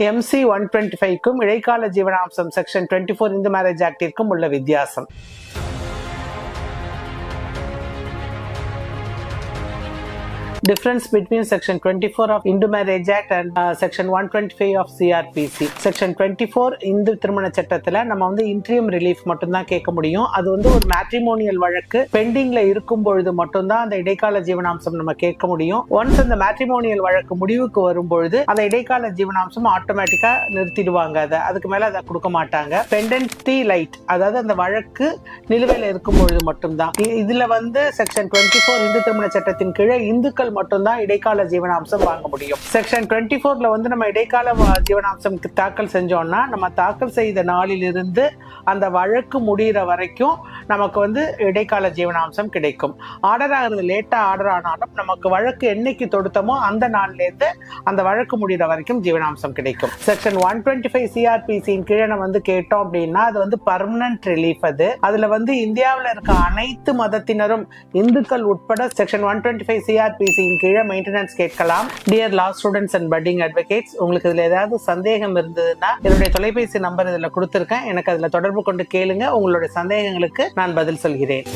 MC one twenty ஃபைவ்க்கும் இடைக்கால ஜீவனாம்சம் section twenty four Hindu marriage ஆக்டிற்கும் உள்ள வித்தியாசம். Difference between section 24 of Hindu Marriage Act and uh, section 125 of CRPC section 24 Hindu திருமண சட்டத்துல நம்ம வந்து இன்ட்ரியம் ரிலீஃப் மட்டும்தான் கேட்க முடியும். அது வந்து ஒரு மேட்ரிமோனியல் வழக்கு. பெண்டிங்ல இருக்கும் பொழுது மட்டும்தான் அந்த இடைக்கால ஜீவனாம்சம் நம்ம கேட்க முடியும். ஒன்ஸ் அந்த மேட்ரிமோனியல் வழக்கு முடிவுக்கு வரும் பொழுது அந்த இடைக்கால ஜீவனாம்சம் ஆட்டோமேட்டிக்கா நிறுத்திடுவாங்க அதை. அதுக்கு மேல அதை கொடுக்க மாட்டாங்க. பெண்டன்சி லைட் அதாவது அந்த வழக்கு நிலுவையில் இருக்கும் பொழுது மட்டும்தான். இ- இதுல வந்து செக்ஷன் 24 ஃபோர் இந்து திருமண சட்டத்தின் கீழே இந்துக்கள் மட்டும்தான் இடைக்கால ஜீவனாம்சம் வாங்க முடியும். செக்ஷன் 24 ஃபோர்ல வந்து நம்ம இடைக்கால ஜீவனாம்சம் தாக்கல் செஞ்சோம்னா நம்ம தாக்கல் செய்த நாளிலிருந்து அந்த வழக்கு முடிகிற வரைக்கும் நமக்கு வந்து இடைக்கால ஜீவனாம்சம் கிடைக்கும். ஆர்டர் ஆகிறது லேட்டாக ஆர்டர் ஆனாலும் நமக்கு வழக்கு என்னைக்கு தொடுத்தமோ அந்த நாள்லேருந்து அந்த வழக்கு முடிகிற வரைக்கும் ஜீவனாம்சம் கிடைக்கும். செக்ஷன் ஒன் டுவெண்ட்டி ஃபைவ் சிஆர்பிசியின் கீழே நம்ம வந்து கேட்டோம் அப்படின்னா அது வந்து பர்மனன்ட் ரிலீஃப் அது. அதில் வந்து இந்தியாவில் இருக்க அனைத்து மதத்தினரும் இந்துக்கள் உட்பட செக்ஷன் ஒன் டுவெண்ட்டி ஃபைவ் சிஆர்பிசியின் கீழே மெயின்டெனன்ஸ் கேட்கலாம். Dear law students and budding advocates உங்களுக்கு இதில் ஏதாவது சந்தேகம் இருந்ததுன்னா என்னுடைய தொலைபேசி நம்பர் இதில் கொடுத்துருக்கேன். எனக்கு அதில் தொடர்பு கொண்டு கேளுங்க. உங்களுடைய சந்தேகங்களுக்கு நான் பதில் சொல்கிறேன்.